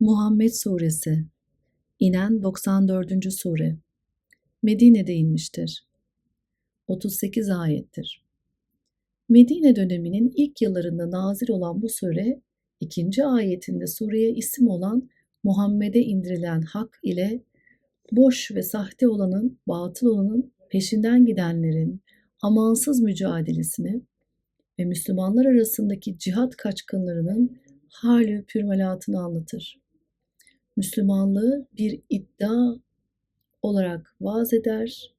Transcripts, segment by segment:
Muhammed Suresi İnen 94. Sure Medine'de inmiştir. 38 ayettir. Medine döneminin ilk yıllarında nazil olan bu sure, ikinci ayetinde sureye isim olan Muhammed'e indirilen hak ile boş ve sahte olanın, batıl olanın peşinden gidenlerin amansız mücadelesini ve Müslümanlar arasındaki cihat kaçkınlarının hali pürmelatını anlatır. Müslümanlığı bir iddia olarak vaz eder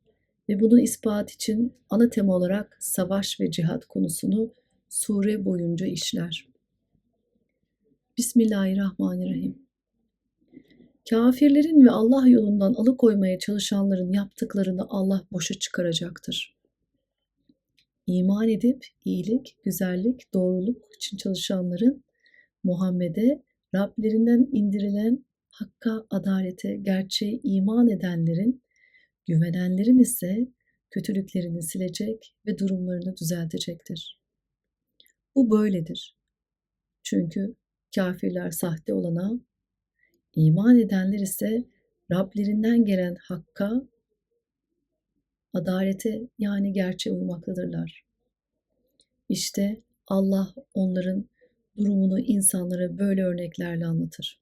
ve bunu ispat için ana tema olarak savaş ve cihat konusunu sure boyunca işler. Bismillahirrahmanirrahim. Kafirlerin ve Allah yolundan alıkoymaya çalışanların yaptıklarını Allah boşa çıkaracaktır. İman edip iyilik, güzellik, doğruluk için çalışanların Muhammed'e Rablerinden indirilen hakka, adalete, gerçeğe iman edenlerin, güvenenlerin ise kötülüklerini silecek ve durumlarını düzeltecektir. Bu böyledir. Çünkü kafirler sahte olana, iman edenler ise Rablerinden gelen hakka, adalete yani gerçeğe uymaktadırlar. İşte Allah onların durumunu insanlara böyle örneklerle anlatır.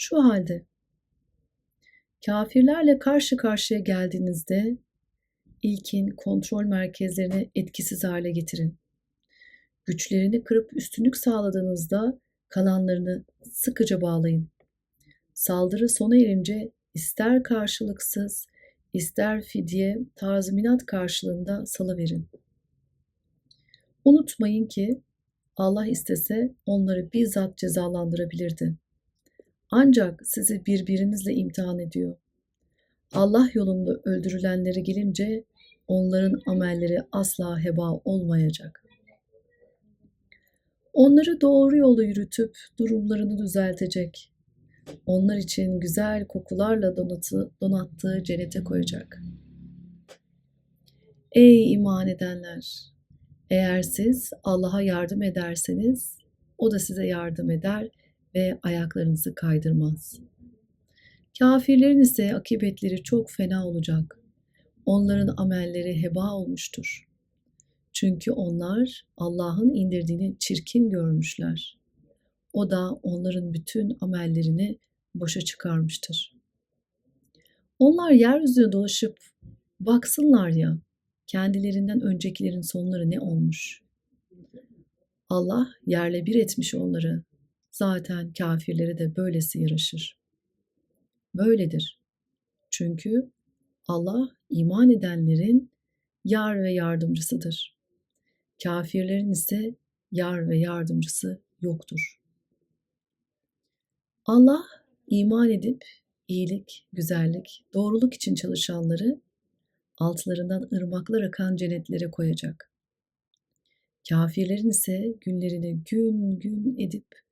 Şu halde kafirlerle karşı karşıya geldiğinizde ilkin kontrol merkezlerini etkisiz hale getirin. Güçlerini kırıp üstünlük sağladığınızda kalanlarını sıkıca bağlayın. Saldırı sona erince ister karşılıksız, ister fidye, tazminat karşılığında salıverin. Unutmayın ki Allah istese onları bizzat cezalandırabilirdi. Ancak sizi birbirinizle imtihan ediyor. Allah yolunda öldürülenleri gelince onların amelleri asla heba olmayacak. Onları doğru yolu yürütüp durumlarını düzeltecek. Onlar için güzel kokularla donatı, donattığı cennete koyacak. Ey iman edenler! Eğer siz Allah'a yardım ederseniz o da size yardım eder ve ayaklarınızı kaydırmaz. Kafirlerin ise akıbetleri çok fena olacak. Onların amelleri heba olmuştur. Çünkü onlar Allah'ın indirdiğini çirkin görmüşler. O da onların bütün amellerini boşa çıkarmıştır. Onlar yeryüzüne dolaşıp baksınlar ya kendilerinden öncekilerin sonları ne olmuş? Allah yerle bir etmiş onları. Zaten kafirlere de böylesi yaraşır. Böyledir. Çünkü Allah iman edenlerin yar ve yardımcısıdır. Kafirlerin ise yar ve yardımcısı yoktur. Allah iman edip iyilik, güzellik, doğruluk için çalışanları altlarından ırmaklar akan cennetlere koyacak. Kafirlerin ise günlerini gün gün edip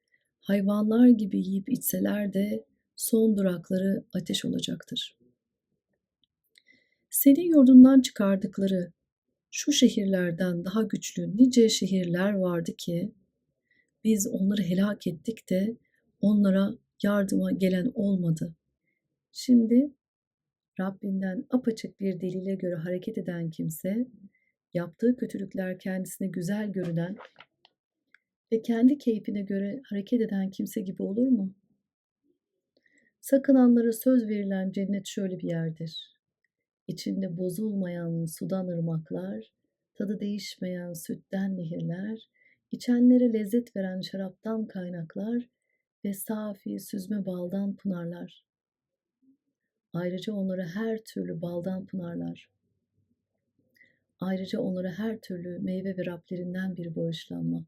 hayvanlar gibi yiyip içseler de son durakları ateş olacaktır. Seni yurdundan çıkardıkları şu şehirlerden daha güçlü nice şehirler vardı ki biz onları helak ettik de onlara yardıma gelen olmadı. Şimdi Rabbinden apaçık bir delile göre hareket eden kimse, yaptığı kötülükler kendisine güzel görünen ve kendi keyfine göre hareket eden kimse gibi olur mu? Sakınanlara söz verilen cennet şöyle bir yerdir. İçinde bozulmayan sudan ırmaklar, tadı değişmeyen sütten nehirler, içenlere lezzet veren şaraptan kaynaklar ve safi süzme baldan pınarlar. Ayrıca onlara her türlü baldan pınarlar. Ayrıca onlara her türlü meyve ve Rablerinden bir bağışlanma.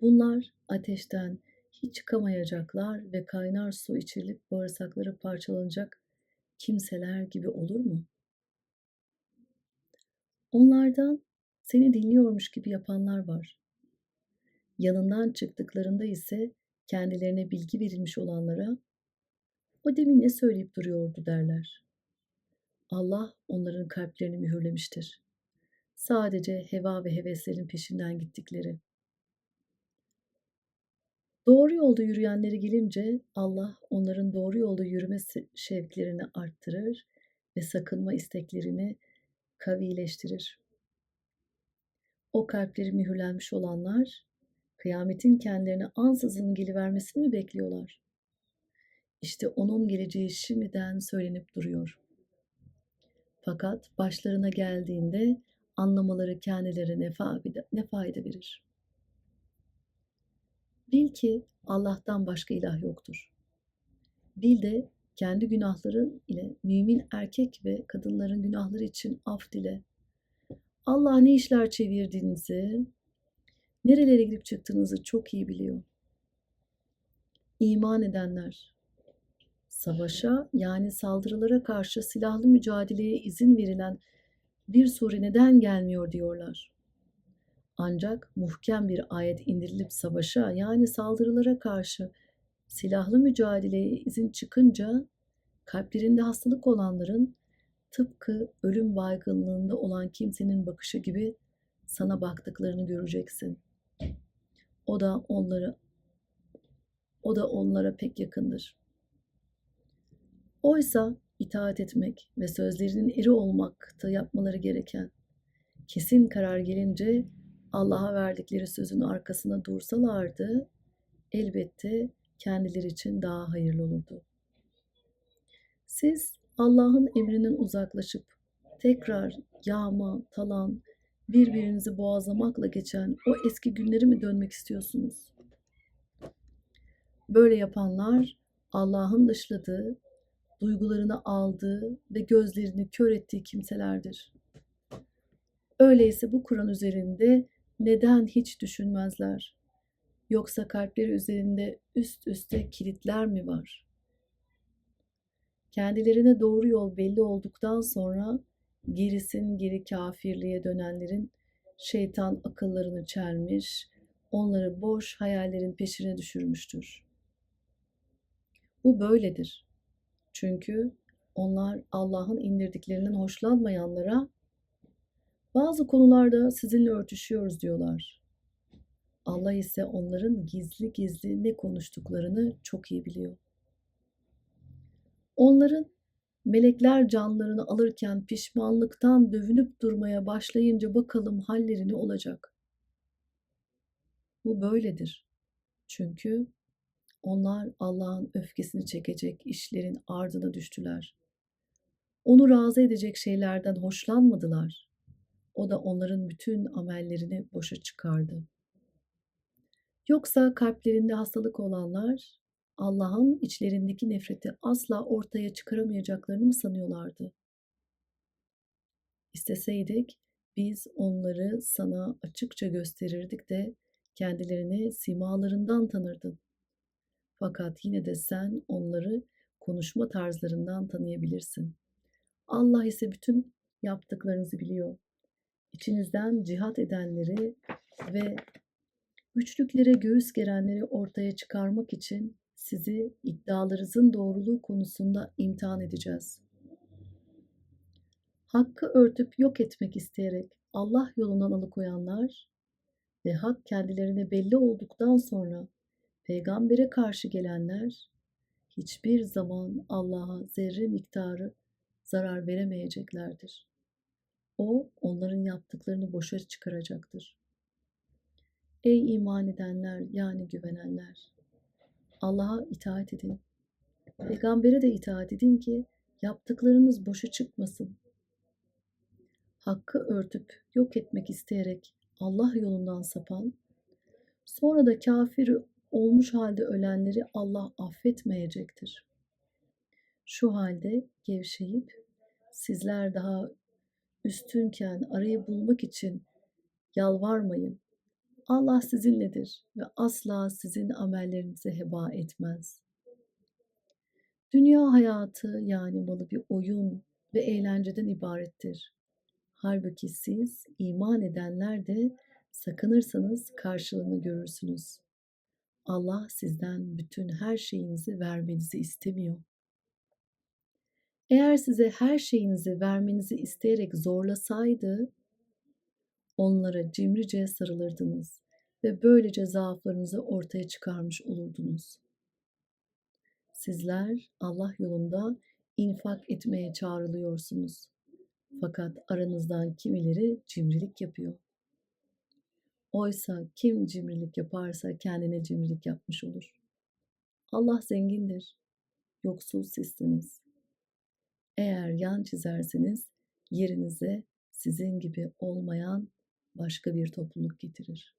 Bunlar ateşten hiç çıkamayacaklar ve kaynar su içilip bağırsakları parçalanacak kimseler gibi olur mu? Onlardan seni dinliyormuş gibi yapanlar var. Yanından çıktıklarında ise kendilerine bilgi verilmiş olanlara o demin ne söyleyip duruyordu derler. Allah onların kalplerini mühürlemiştir. Sadece heva ve heveslerin peşinden gittikleri. Doğru yolda yürüyenlere gelince Allah onların doğru yolda yürümesi şevklerini arttırır ve sakınma isteklerini kavileştirir. O kalpleri mühürlenmiş olanlar kıyametin kendilerine ansızın gelivermesini mi bekliyorlar? İşte onun geleceği şimdiden söylenip duruyor. Fakat başlarına geldiğinde anlamaları kendilerine ne fayda, ne fayda verir? Bil ki Allah'tan başka ilah yoktur. Bil de kendi günahların ile mümin erkek ve kadınların günahları için af dile. Allah ne işler çevirdiğinizi, nerelere girip çıktığınızı çok iyi biliyor. İman edenler, savaşa yani saldırılara karşı silahlı mücadeleye izin verilen bir sure neden gelmiyor diyorlar. Ancak muhkem bir ayet indirilip savaşa yani saldırılara karşı silahlı mücadeleye izin çıkınca kalplerinde hastalık olanların tıpkı ölüm baygınlığında olan kimsenin bakışı gibi sana baktıklarını göreceksin. O da onları o da onlara pek yakındır. Oysa itaat etmek ve sözlerinin eri olmakta yapmaları gereken kesin karar gelince Allah'a verdikleri sözün arkasına dursalardı elbette kendileri için daha hayırlı olurdu. Siz Allah'ın emrinden uzaklaşıp tekrar yağma, talan, birbirinizi boğazlamakla geçen o eski günleri mi dönmek istiyorsunuz? Böyle yapanlar Allah'ın dışladığı, duygularını aldığı ve gözlerini kör ettiği kimselerdir. Öyleyse bu Kur'an üzerinde neden hiç düşünmezler? Yoksa kalpleri üzerinde üst üste kilitler mi var? Kendilerine doğru yol belli olduktan sonra gerisin geri kafirliğe dönenlerin şeytan akıllarını çelmiş, onları boş hayallerin peşine düşürmüştür. Bu böyledir. Çünkü onlar Allah'ın indirdiklerinden hoşlanmayanlara bazı konularda sizinle örtüşüyoruz diyorlar. Allah ise onların gizli gizli ne konuştuklarını çok iyi biliyor. Onların melekler canlarını alırken pişmanlıktan dövünüp durmaya başlayınca bakalım halleri ne olacak? Bu böyledir. Çünkü onlar Allah'ın öfkesini çekecek işlerin ardına düştüler. Onu razı edecek şeylerden hoşlanmadılar. O da onların bütün amellerini boşa çıkardı. Yoksa kalplerinde hastalık olanlar Allah'ın içlerindeki nefreti asla ortaya çıkaramayacaklarını mı sanıyorlardı? İsteseydik biz onları sana açıkça gösterirdik de kendilerini simalarından tanırdın. Fakat yine de sen onları konuşma tarzlarından tanıyabilirsin. Allah ise bütün yaptıklarınızı biliyor. İçinizden cihat edenleri ve güçlüklere göğüs gerenleri ortaya çıkarmak için sizi iddialarınızın doğruluğu konusunda imtihan edeceğiz. Hakkı örtüp yok etmek isteyerek Allah yolundan alıkoyanlar ve hak kendilerine belli olduktan sonra peygambere karşı gelenler hiçbir zaman Allah'a zerre miktarı zarar veremeyeceklerdir. O onların yaptıklarını boşa çıkaracaktır. Ey iman edenler yani güvenenler! Allah'a itaat edin. Peygambere de itaat edin ki yaptıklarınız boşa çıkmasın. Hakkı örtüp yok etmek isteyerek Allah yolundan sapan, sonra da kafir olmuş halde ölenleri Allah affetmeyecektir. Şu halde gevşeyip sizler daha üstünken arayı bulmak için yalvarmayın. Allah sizinledir ve asla sizin amellerinizi heba etmez. Dünya hayatı yani malı bir oyun ve eğlenceden ibarettir. Halbuki siz iman edenler de sakınırsanız karşılığını görürsünüz. Allah sizden bütün her şeyinizi vermenizi istemiyor. Eğer size her şeyinizi vermenizi isteyerek zorlasaydı, onlara cimrice sarılırdınız ve böylece zaaflarınızı ortaya çıkarmış olurdunuz. Sizler Allah yolunda infak etmeye çağrılıyorsunuz. Fakat aranızdan kimileri cimrilik yapıyor. Oysa kim cimrilik yaparsa kendine cimrilik yapmış olur. Allah zengindir, yoksul sizsiniz. Eğer yan çizerseniz yerinize sizin gibi olmayan başka bir topluluk getirir.